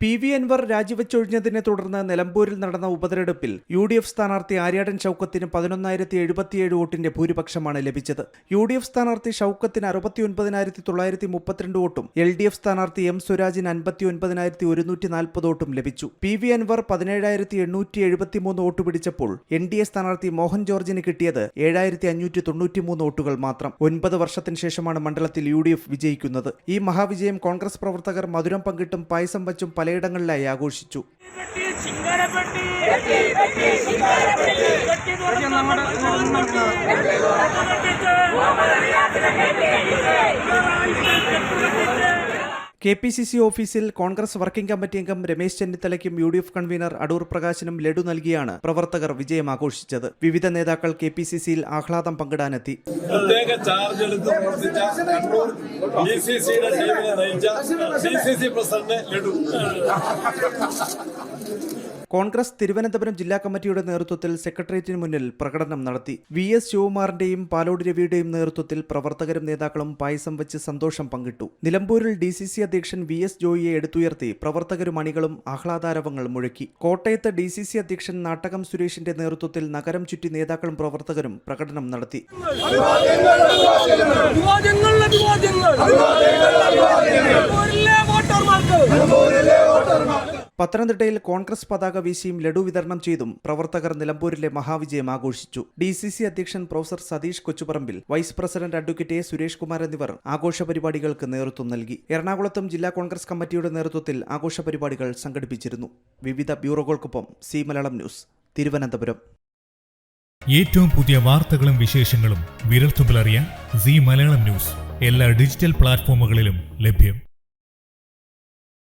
P V Anwar രാജിവെച്ചൊഴിഞ്ഞതിനെ തുടർന്ന് നിലമ്പൂരിൽ നടന്ന ഉപതെരഞ്ഞെടുപ്പിൽ യു ഡി എഫ് സ്ഥാനാർത്ഥി ആര്യാടൻ ഷൌക്കത്തിന് പതിനൊന്നായിരത്തി എഴുപത്തിയേഴ് വോട്ടിന്റെ ഭൂരിപക്ഷമാണ് ലഭിച്ചത്. യു ഡി എഫ് സ്ഥാനാർത്ഥി ഷൌക്കത്തിന് അറുപത്തിയൊൻപതിനായിരത്തി തൊള്ളായിരത്തി മുപ്പത്തിരണ്ട് വോട്ടും എൽ ഡി എഫ് സ്ഥാനാർത്ഥി എം സുരാജിന് അൻപത്തി ഒൻപതിനായിരത്തി ഒരുന്നൂറ്റി നാൽപ്പത് വോട്ടും ലഭിച്ചു. പി വി അൻവർ പതിനേഴായിരത്തി എണ്ണൂറ്റി എഴുപത്തിമൂന്ന് വോട്ട് പിടിച്ചപ്പോൾ എൻ ഡി എ സ്ഥാനാർത്ഥി മോഹൻ ജോർജിന് കിട്ടിയത് ഏഴായിരത്തി അഞ്ഞൂറ്റി തൊണ്ണൂറ്റിമൂന്ന് വോട്ടുകൾ മാത്രം. ഒൻപത് വർഷത്തിന് ശേഷമാണ് മണ്ഡലത്തിൽ യു ഡി എഫ് വിജയിക്കുന്നത്. ഈ മഹാവിജയം കോൺഗ്രസ് പ്രവർത്തകർ മധുരം പങ്കിട്ടും പായസം വച്ചും പലയിടങ്ങളിലായി ആഘോഷിച്ചു നമ്മുടെ കെ പി സി സി ഓഫീസിൽ കോൺഗ്രസ് വർക്കിംഗ് കമ്മിറ്റി അംഗം Ramesh ചെന്നിത്തലയ്ക്കും U D F convener Adoor പ്രകാശിനും ലഡു നൽകിയാണ് പ്രവർത്തകർ വിജയം ആഘോഷിച്ചത്. വിവിധ നേതാക്കൾ കെ പി സി സിയിൽ ആഹ്ലാദം പങ്കിടാനെത്തി. പ്രത്യേക ചാർജ് എടുത്ത് നയിച്ച പ്രസിഡന്റ് ലഡു. കോൺഗ്രസ് തിരുവനന്തപുരം ജില്ലാ കമ്മിറ്റിയുടെ നേതൃത്വത്തിൽ സെക്രട്ടേറിയറ്റിന് മുന്നിൽ പ്രകടനം നടത്തി. വി എസ് ശിവകുമാറിന്റെയും പാലോട് രവിയുടെയും നേതൃത്വത്തിൽ പ്രവർത്തകരും നേതാക്കളും പായസം വെച്ച് സന്തോഷം പങ്കിട്ടു. നിലമ്പൂരിൽ ഡി സി സി അധ്യക്ഷൻ വി എസ് ജോയിയെ എടുത്തുയർത്തി പ്രവർത്തകരും അണികളും ആഹ്ലാദാരവങ്ങൾ മുഴക്കി. കോട്ടയത്ത് ഡി സി സി അധ്യക്ഷൻ നാട്ടകം സുരേഷിന്റെ നേതൃത്വത്തിൽ നഗരം ചുറ്റി നേതാക്കളും പ്രവർത്തകരും പ്രകടനം നടത്തി. പത്തനംതിട്ടയിൽ കോൺഗ്രസ് പതാക വീശിയും ലഡു വിതരണം ചെയ്തും പ്രവർത്തകർ നിലമ്പൂരിലെ മഹാവിജയം ആഘോഷിച്ചു. ഡി സി സി അധ്യക്ഷൻ professor Satheesh Kochuparambil vice president advocate A Suresh Kumar എന്നിവർ ആഘോഷ പരിപാടികൾക്ക് നേതൃത്വം നൽകി. എറണാകുളത്തും ജില്ലാ കോൺഗ്രസ് കമ്മിറ്റിയുടെ നേതൃത്വത്തിൽ ആഘോഷ പരിപാടികൾ സംഘടിപ്പിച്ചിരുന്നു. വിവിധ ബ്യൂറോകൾക്കൊപ്പം സി മലയാളം ന്യൂസ് തിരുവനന്തപുരം. ഏറ്റവും പുതിയ വാർത്തകളും വിശേഷങ്ങളും വിരൽത്തുമ്പിൽ അറിയാൻ സി മലയാളം ന്യൂസ് എല്ലാ ഡിജിറ്റൽ പ്ലാറ്റ്ഫോമുകളിലും ലഭ്യം.